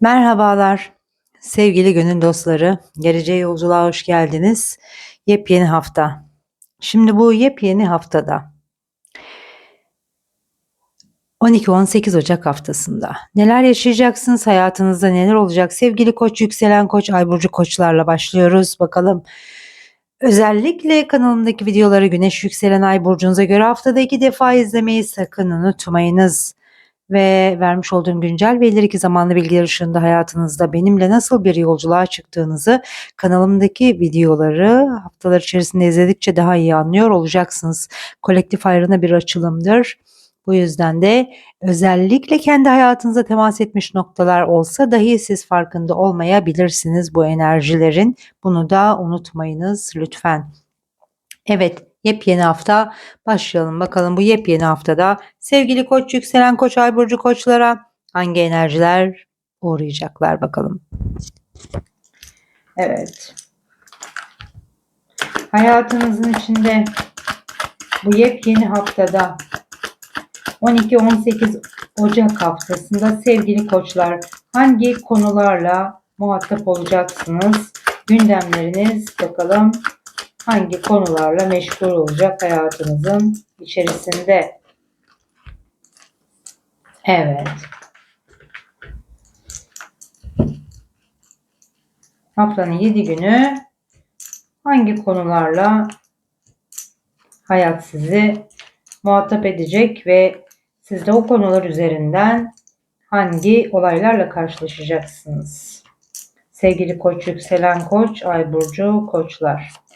Merhabalar sevgili gönül dostları. Geleceğe yolculuğa hoş geldiniz. Yepyeni hafta. Şimdi bu yepyeni haftada 12-18 Ocak haftasında neler yaşayacaksınız? Hayatınızda neler olacak? Sevgili koç, yükselen koç, ay burcu koçlarla başlıyoruz. Bakalım Özellikle kanalımdaki videoları güneş yükselen ay burcunuza göre haftada iki defa izlemeyi sakın unutmayınız ve vermiş olduğum güncel ve ileriki zamanlı bilgiler ışığında hayatınızda benimle nasıl bir yolculuğa çıktığınızı kanalımdaki videoları haftalar içerisinde izledikçe daha iyi anlıyor olacaksınız. Kolektif ayrına bir açılımdır. Bu yüzden de özellikle kendi hayatınıza temas etmiş noktalar olsa dahi siz farkında olmayabilirsiniz bu enerjilerin. Bunu da unutmayınız lütfen. Evet, yepyeni hafta başlayalım. Bakalım bu yepyeni haftada sevgili koç yükselen koç ay burcu koçlara hangi enerjiler uğrayacaklar bakalım. Evet. Hayatınızın içinde bu yepyeni haftada 12-18 Ocak haftasında sevgili koçlar hangi konularla muhatap olacaksınız? Gündemleriniz bakalım hangi konularla meşgul olacak hayatınızın içerisinde? Evet. Haftanın 7 günü hangi konularla hayat sizi muhatap edecek ve siz de o konular üzerinden hangi olaylarla karşılaşacaksınız? Sevgili koç, yükselen koç, ay burcu, koçlar.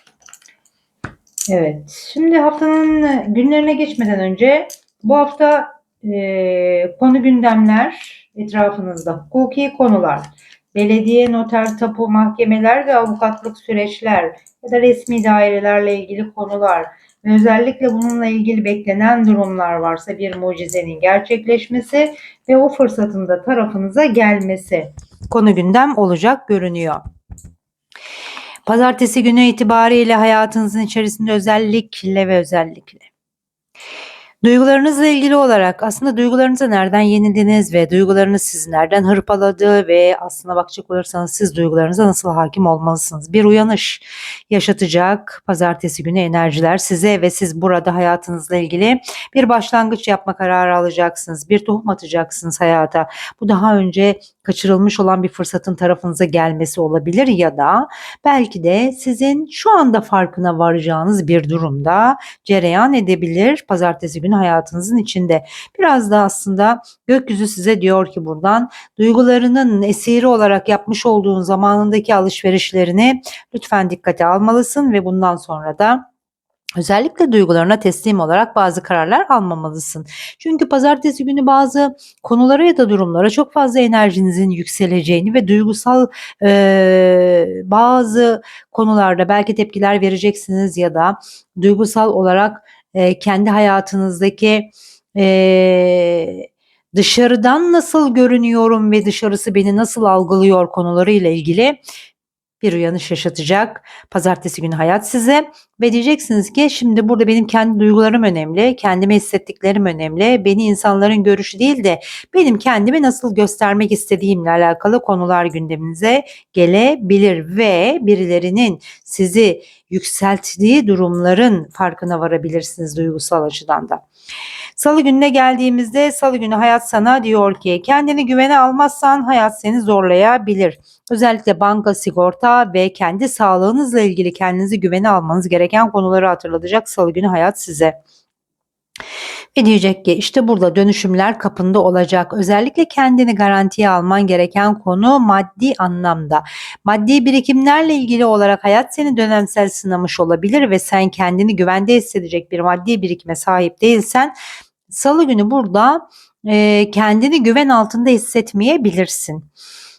Evet, şimdi haftanın günlerine geçmeden önce bu hafta e, konu gündemler etrafınızda hukuki konular, belediye, noter, tapu, mahkemeler ve avukatlık süreçler ya da resmi dairelerle ilgili konular ve özellikle bununla ilgili beklenen durumlar varsa bir mucizenin gerçekleşmesi ve o fırsatın da tarafınıza gelmesi konu gündem olacak görünüyor. Pazartesi günü itibariyle hayatınızın içerisinde özellikle ve özellikle Duygularınızla ilgili olarak aslında duygularınıza nereden yenildiniz ve duygularınız sizi nereden hırpaladı ve aslına bakacak olursanız siz duygularınıza nasıl hakim olmalısınız? Bir uyanış yaşatacak pazartesi günü enerjiler size ve siz burada hayatınızla ilgili bir başlangıç yapma kararı alacaksınız. Bir tohum atacaksınız hayata. Bu daha önce kaçırılmış olan bir fırsatın tarafınıza gelmesi olabilir ya da belki de sizin şu anda farkına varacağınız bir durumda cereyan edebilir pazartesi günü hayatınızın içinde. Biraz da aslında gökyüzü size diyor ki buradan duygularının esiri olarak yapmış olduğun zamanındaki alışverişlerini lütfen dikkate almalısın ve bundan sonra da Özellikle duygularına teslim olarak bazı kararlar almamalısın. Çünkü pazartesi günü bazı konulara ya da durumlara çok fazla enerjinizin yükseleceğini ve duygusal e, bazı konularda belki tepkiler vereceksiniz ya da duygusal olarak e, kendi hayatınızdaki e, dışarıdan nasıl görünüyorum ve dışarısı beni nasıl algılıyor konularıyla ilgili bir uyanış yaşatacak. Pazartesi günü hayat size ve diyeceksiniz ki şimdi burada benim kendi duygularım önemli, kendime hissettiklerim önemli. Beni insanların görüşü değil de benim kendimi nasıl göstermek istediğimle alakalı konular gündeminize gelebilir ve birilerinin sizi yükselttiği durumların farkına varabilirsiniz duygusal açıdan da. Salı gününe geldiğimizde salı günü hayat sana diyor ki kendini güvene almazsan hayat seni zorlayabilir. Özellikle banka, sigorta ve kendi sağlığınızla ilgili kendinizi güvene almanız gereken konuları hatırlatacak salı günü hayat size. Ve diyecek ki işte burada dönüşümler kapında olacak. Özellikle kendini garantiye alman gereken konu maddi anlamda. Maddi birikimlerle ilgili olarak hayat seni dönemsel sınamış olabilir ve sen kendini güvende hissedecek bir maddi birikime sahip değilsen salı günü burada e, kendini güven altında hissetmeyebilirsin.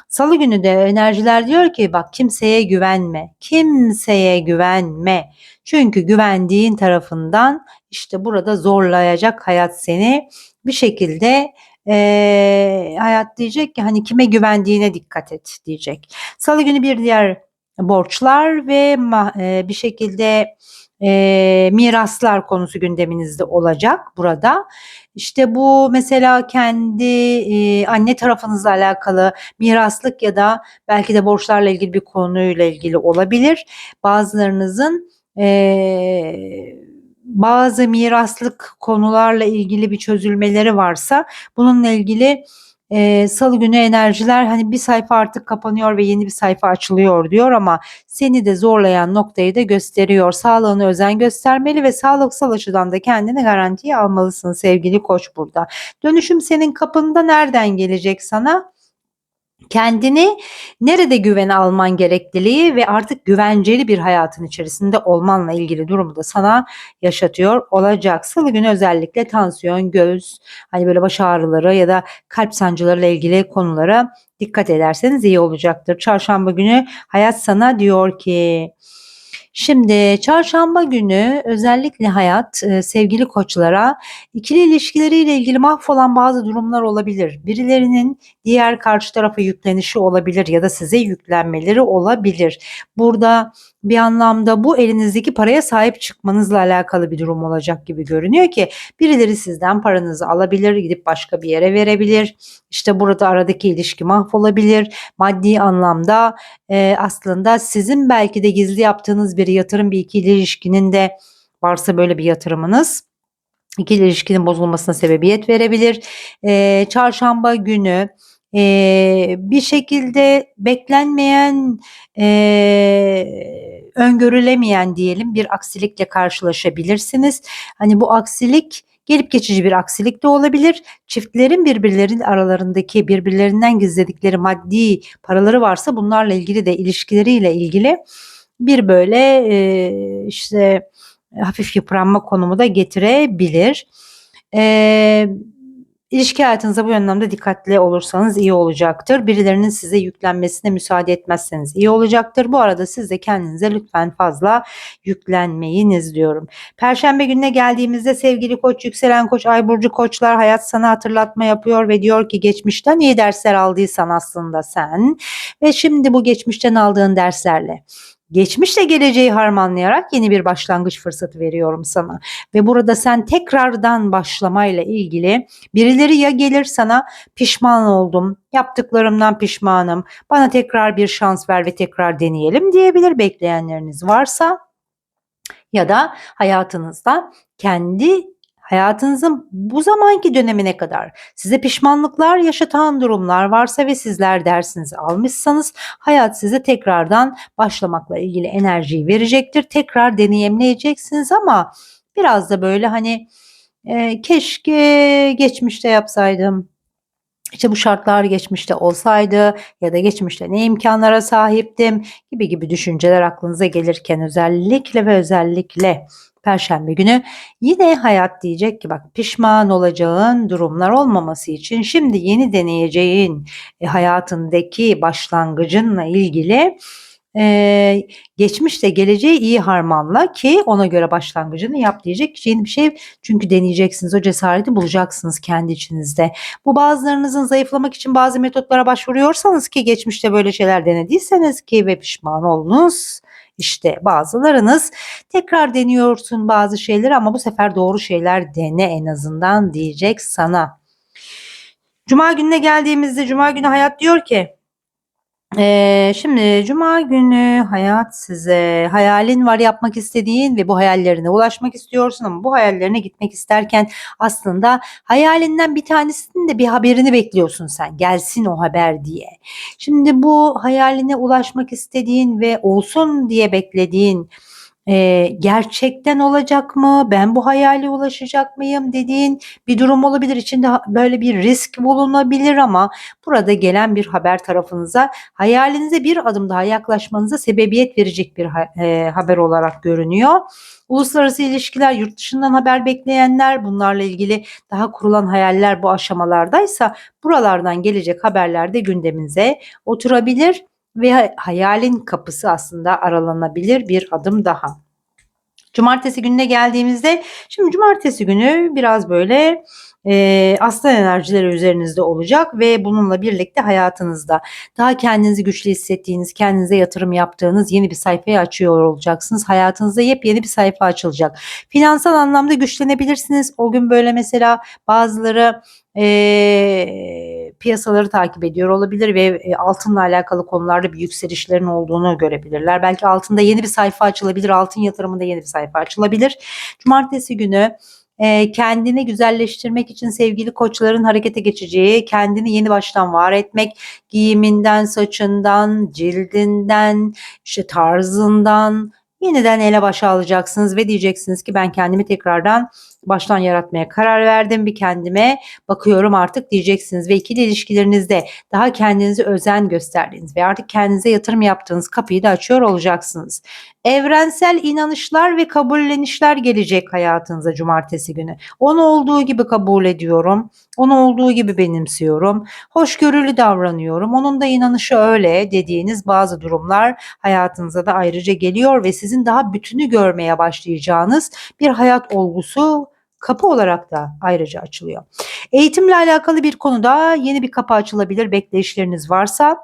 Salı günü de enerjiler diyor ki bak kimseye güvenme. Kimseye güvenme. Çünkü güvendiğin tarafından işte burada zorlayacak hayat seni bir şekilde e, hayat diyecek ki hani kime güvendiğine dikkat et diyecek. Salı günü bir diğer borçlar ve e, bir şekilde e, miraslar konusu gündeminizde olacak burada. İşte bu mesela kendi e, anne tarafınızla alakalı miraslık ya da belki de borçlarla ilgili bir konuyla ilgili olabilir. Bazılarınızın e, bazı miraslık konularla ilgili bir çözülmeleri varsa bununla ilgili e, salı günü enerjiler hani bir sayfa artık kapanıyor ve yeni bir sayfa açılıyor diyor ama seni de zorlayan noktayı da gösteriyor. Sağlığına özen göstermeli ve sağlıksal açıdan da kendini garantiye almalısın sevgili koç burada. Dönüşüm senin kapında nereden gelecek sana? Kendini nerede güven alman gerekliliği ve artık güvenceli bir hayatın içerisinde olmanla ilgili durumu da sana yaşatıyor olacak. Salı günü özellikle tansiyon, göz, hani böyle baş ağrıları ya da kalp sancılarıyla ilgili konulara dikkat ederseniz iyi olacaktır. Çarşamba günü hayat sana diyor ki Şimdi çarşamba günü özellikle hayat e, sevgili koçlara ikili ilişkileriyle ilgili mahvolan bazı durumlar olabilir. Birilerinin diğer karşı tarafa yüklenişi olabilir ya da size yüklenmeleri olabilir. Burada bir anlamda bu elinizdeki paraya sahip çıkmanızla alakalı bir durum olacak gibi görünüyor ki birileri sizden paranızı alabilir, gidip başka bir yere verebilir. İşte burada aradaki ilişki mahvolabilir. Maddi anlamda e, aslında sizin belki de gizli yaptığınız bir yatırım bir ikili ilişkinin de varsa böyle bir yatırımınız ikili ilişkinin bozulmasına sebebiyet verebilir. E, çarşamba günü e, bir şekilde beklenmeyen e, öngörülemeyen diyelim bir aksilikle karşılaşabilirsiniz. Hani bu aksilik gelip geçici bir aksilik de olabilir. Çiftlerin birbirlerinin aralarındaki birbirlerinden gizledikleri maddi paraları varsa bunlarla ilgili de ilişkileriyle ilgili bir böyle e, işte hafif yıpranma konumu da getirebilir. Eee İlişki hayatınıza bu anlamda dikkatli olursanız iyi olacaktır. Birilerinin size yüklenmesine müsaade etmezseniz iyi olacaktır. Bu arada siz de kendinize lütfen fazla yüklenmeyiniz diyorum. Perşembe gününe geldiğimizde sevgili koç, yükselen koç, ay burcu koçlar hayat sana hatırlatma yapıyor ve diyor ki geçmişten iyi dersler aldıysan aslında sen ve şimdi bu geçmişten aldığın derslerle geçmişle geleceği harmanlayarak yeni bir başlangıç fırsatı veriyorum sana. Ve burada sen tekrardan başlamayla ilgili birileri ya gelir sana pişman oldum, yaptıklarımdan pişmanım, bana tekrar bir şans ver ve tekrar deneyelim diyebilir bekleyenleriniz varsa ya da hayatınızda kendi hayatınızın bu zamanki dönemine kadar size pişmanlıklar yaşatan durumlar varsa ve sizler dersinizi almışsanız hayat size tekrardan başlamakla ilgili enerjiyi verecektir. Tekrar deneyimleyeceksiniz ama biraz da böyle hani e, keşke geçmişte yapsaydım. İşte bu şartlar geçmişte olsaydı ya da geçmişte ne imkanlara sahiptim gibi gibi düşünceler aklınıza gelirken özellikle ve özellikle Perşembe günü yine hayat diyecek ki bak pişman olacağın durumlar olmaması için şimdi yeni deneyeceğin e, hayatındaki başlangıcınla ilgili e, geçmişle geleceği iyi harmanla ki ona göre başlangıcını yap diyecek yeni bir şey çünkü deneyeceksiniz o cesareti bulacaksınız kendi içinizde. Bu bazılarınızın zayıflamak için bazı metotlara başvuruyorsanız ki geçmişte böyle şeyler denediyseniz ki ve pişman oldunuz işte bazılarınız tekrar deniyorsun bazı şeyleri ama bu sefer doğru şeyler dene en azından diyecek sana. Cuma gününe geldiğimizde Cuma günü hayat diyor ki Eee, şimdi cuma günü hayat size hayalin var yapmak istediğin ve bu hayallerine ulaşmak istiyorsun ama bu hayallerine gitmek isterken aslında hayalinden bir tanesinin de bir haberini bekliyorsun sen. Gelsin o haber diye. Şimdi bu hayaline ulaşmak istediğin ve olsun diye beklediğin Eee, gerçekten olacak mı? Ben bu hayale ulaşacak mıyım dediğin bir durum olabilir. İçinde böyle bir risk bulunabilir ama burada gelen bir haber tarafınıza hayalinize bir adım daha yaklaşmanıza sebebiyet verecek bir eee, haber olarak görünüyor. Uluslararası ilişkiler, yurt dışından haber bekleyenler, bunlarla ilgili daha kurulan hayaller bu aşamalardaysa buralardan gelecek haberler de gündeminize oturabilir ve hayalin kapısı aslında aralanabilir bir adım daha. Cumartesi gününe geldiğimizde şimdi cumartesi günü biraz böyle e, aslan enerjileri üzerinizde olacak ve bununla birlikte hayatınızda daha kendinizi güçlü hissettiğiniz, kendinize yatırım yaptığınız yeni bir sayfayı açıyor olacaksınız. Hayatınızda yepyeni bir sayfa açılacak. Finansal anlamda güçlenebilirsiniz. O gün böyle mesela bazıları e, piyasaları takip ediyor olabilir ve e, altınla alakalı konularda bir yükselişlerin olduğunu görebilirler. Belki altında yeni bir sayfa açılabilir, altın yatırımında yeni bir sayfa açılabilir. Cumartesi günü e, kendini güzelleştirmek için sevgili koçların harekete geçeceği, kendini yeni baştan var etmek, giyiminden, saçından, cildinden, işte tarzından yeniden ele başa alacaksınız ve diyeceksiniz ki ben kendimi tekrardan baştan yaratmaya karar verdim. Bir kendime bakıyorum artık diyeceksiniz ve ikili ilişkilerinizde daha kendinize özen gösterdiğiniz ve artık kendinize yatırım yaptığınız kapıyı da açıyor olacaksınız. Evrensel inanışlar ve kabullenişler gelecek hayatınıza cumartesi günü. Onu olduğu gibi kabul ediyorum. Onu olduğu gibi benimsiyorum. Hoşgörülü davranıyorum. Onun da inanışı öyle dediğiniz bazı durumlar hayatınıza da ayrıca geliyor ve sizin daha bütünü görmeye başlayacağınız bir hayat olgusu kapı olarak da ayrıca açılıyor. Eğitimle alakalı bir konuda yeni bir kapı açılabilir bekleyişleriniz varsa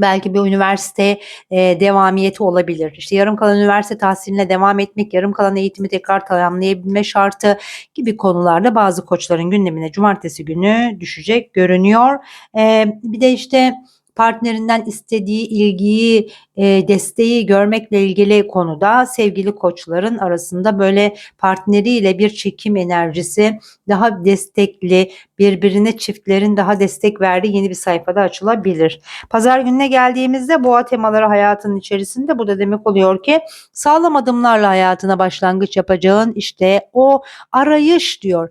belki bir üniversite e, devamiyeti olabilir. İşte yarım kalan üniversite tahsiline devam etmek, yarım kalan eğitimi tekrar tamamlayabilme şartı gibi konularda bazı koçların gündemine cumartesi günü düşecek görünüyor. E, bir de işte partnerinden istediği ilgiyi, e, desteği görmekle ilgili konuda sevgili koçların arasında böyle partneriyle bir çekim enerjisi daha destekli, birbirine çiftlerin daha destek verdiği yeni bir sayfada açılabilir. Pazar gününe geldiğimizde boğa temaları hayatının içerisinde bu da demek oluyor ki sağlam adımlarla hayatına başlangıç yapacağın işte o arayış diyor.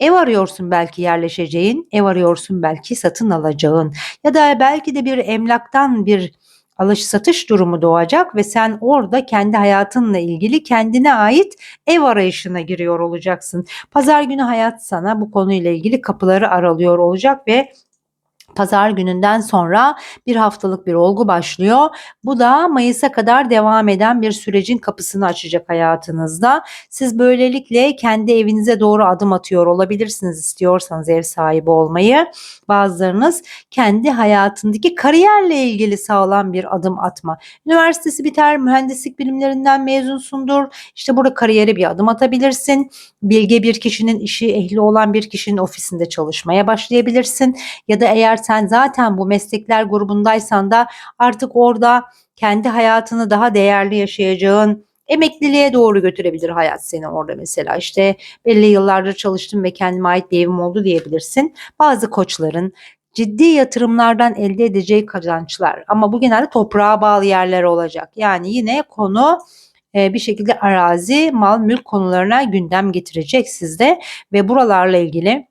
Ev arıyorsun belki yerleşeceğin, ev arıyorsun belki satın alacağın ya da belki de bir emlaktan bir alış satış durumu doğacak ve sen orada kendi hayatınla ilgili kendine ait ev arayışına giriyor olacaksın. Pazar günü hayat sana bu konuyla ilgili kapıları aralıyor olacak ve Pazar gününden sonra bir haftalık bir olgu başlıyor. Bu da Mayıs'a kadar devam eden bir sürecin kapısını açacak hayatınızda. Siz böylelikle kendi evinize doğru adım atıyor olabilirsiniz istiyorsanız ev sahibi olmayı. Bazılarınız kendi hayatındaki kariyerle ilgili sağlam bir adım atma. Üniversitesi biter, mühendislik bilimlerinden mezunsundur. İşte burada kariyere bir adım atabilirsin. Bilge bir kişinin işi ehli olan bir kişinin ofisinde çalışmaya başlayabilirsin. Ya da eğer sen zaten bu meslekler grubundaysan da artık orada kendi hayatını daha değerli yaşayacağın emekliliğe doğru götürebilir hayat seni orada mesela işte belli yıllardır çalıştım ve kendime ait bir evim oldu diyebilirsin. Bazı koçların ciddi yatırımlardan elde edeceği kazançlar ama bu genelde toprağa bağlı yerler olacak. Yani yine konu bir şekilde arazi, mal, mülk konularına gündem getirecek sizde ve buralarla ilgili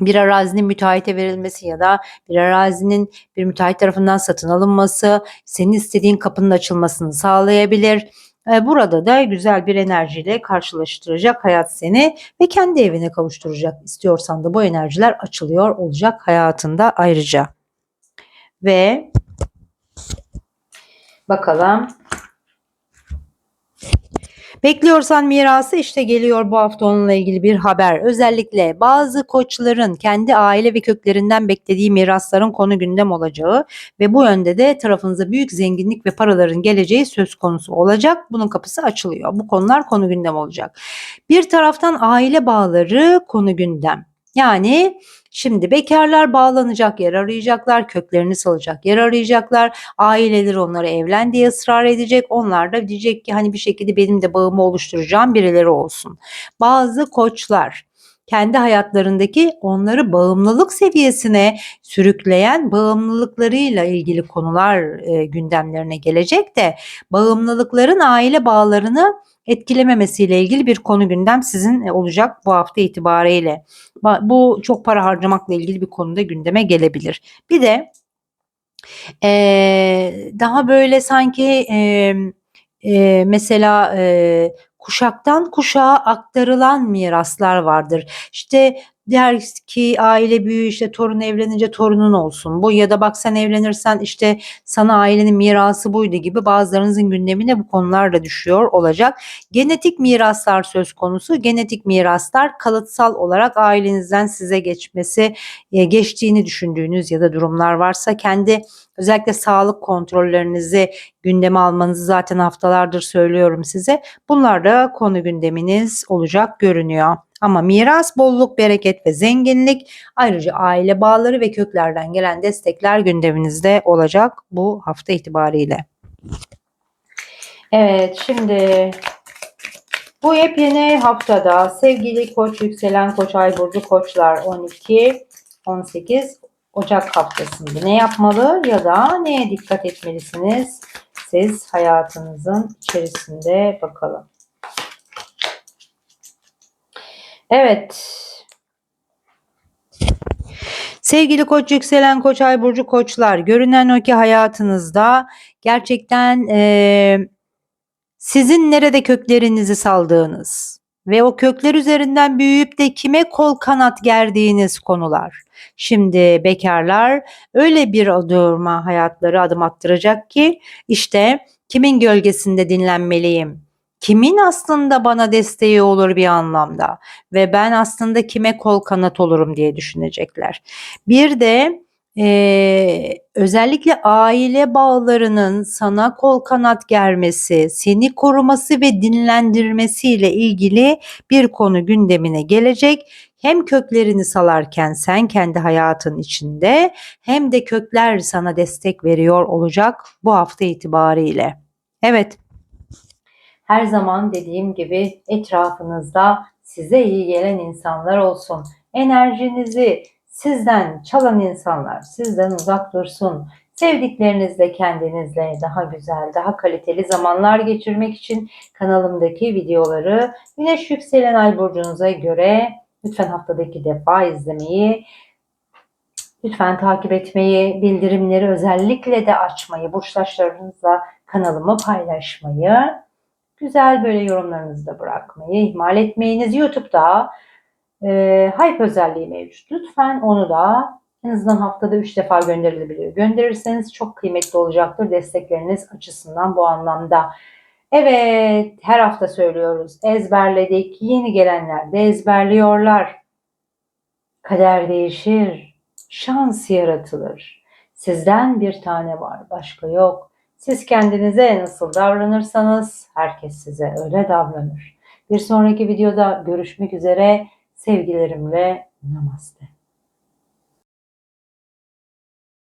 bir arazinin müteahhite verilmesi ya da bir arazinin bir müteahhit tarafından satın alınması senin istediğin kapının açılmasını sağlayabilir. Burada da güzel bir enerjiyle karşılaştıracak hayat seni ve kendi evine kavuşturacak. İstiyorsan da bu enerjiler açılıyor olacak hayatında ayrıca. Ve bakalım Bekliyorsan mirası işte geliyor bu hafta onunla ilgili bir haber. Özellikle bazı koçların kendi aile ve köklerinden beklediği mirasların konu gündem olacağı ve bu yönde de tarafınıza büyük zenginlik ve paraların geleceği söz konusu olacak. Bunun kapısı açılıyor. Bu konular konu gündem olacak. Bir taraftan aile bağları konu gündem. Yani Şimdi bekarlar bağlanacak yer arayacaklar, köklerini salacak yer arayacaklar. Aileleri onlara evlen diye ısrar edecek. Onlar da diyecek ki hani bir şekilde benim de bağımı oluşturacağım birileri olsun. Bazı koçlar kendi hayatlarındaki onları bağımlılık seviyesine sürükleyen bağımlılıklarıyla ilgili konular e, gündemlerine gelecek de bağımlılıkların aile bağlarını etkilememesiyle ilgili bir konu gündem sizin e, olacak bu hafta itibariyle. Bu çok para harcamakla ilgili bir konuda gündeme gelebilir. Bir de e, daha böyle sanki e, e, mesela e, kuşaktan kuşağa aktarılan miraslar vardır. İşte der ki aile büyüğü işte torun evlenince torunun olsun bu ya da bak sen evlenirsen işte sana ailenin mirası buydu gibi bazılarınızın gündemine bu konular da düşüyor olacak. Genetik miraslar söz konusu. Genetik miraslar kalıtsal olarak ailenizden size geçmesi, e, geçtiğini düşündüğünüz ya da durumlar varsa kendi özellikle sağlık kontrollerinizi gündeme almanızı zaten haftalardır söylüyorum size. Bunlar da konu gündeminiz olacak görünüyor. Ama miras, bolluk, bereket ve zenginlik ayrıca aile bağları ve köklerden gelen destekler gündeminizde olacak bu hafta itibariyle. Evet şimdi bu yepyeni haftada sevgili koç, yükselen koç, ay burcu koçlar 12, 18 Ocak haftasında ne yapmalı ya da neye dikkat etmelisiniz? Siz hayatınızın içerisinde bakalım. Evet. Sevgili koç yükselen koç ay burcu koçlar görünen o ki hayatınızda gerçekten eee, sizin nerede köklerinizi saldığınız ve o kökler üzerinden büyüyüp de kime kol kanat gerdiğiniz konular. Şimdi bekarlar öyle bir duruma hayatları adım attıracak ki işte kimin gölgesinde dinlenmeliyim? Kimin aslında bana desteği olur bir anlamda ve ben aslında kime kol kanat olurum diye düşünecekler. Bir de eee, özellikle aile bağlarının sana kol kanat germesi, seni koruması ve dinlendirmesiyle ilgili bir konu gündemine gelecek. Hem köklerini salarken sen kendi hayatın içinde hem de kökler sana destek veriyor olacak bu hafta itibariyle. Evet. Her zaman dediğim gibi etrafınızda size iyi gelen insanlar olsun. Enerjinizi sizden çalan insanlar sizden uzak dursun. Sevdiklerinizle kendinizle daha güzel, daha kaliteli zamanlar geçirmek için kanalımdaki videoları Güneş yükselen ay burcunuza göre lütfen haftadaki defa izlemeyi, lütfen takip etmeyi, bildirimleri özellikle de açmayı, burçtaşlarınızla kanalımı paylaşmayı, güzel böyle yorumlarınızı da bırakmayı ihmal etmeyiniz. YouTube'da e, hype özelliği mevcut. Lütfen onu da en azından haftada 3 defa gönderilebiliyor. Gönderirseniz çok kıymetli olacaktır destekleriniz açısından bu anlamda. Evet, her hafta söylüyoruz. Ezberledik. Yeni gelenler de ezberliyorlar. Kader değişir. Şans yaratılır. Sizden bir tane var, başka yok. Siz kendinize nasıl davranırsanız herkes size öyle davranır. Bir sonraki videoda görüşmek üzere. Sevgilerimle namaste.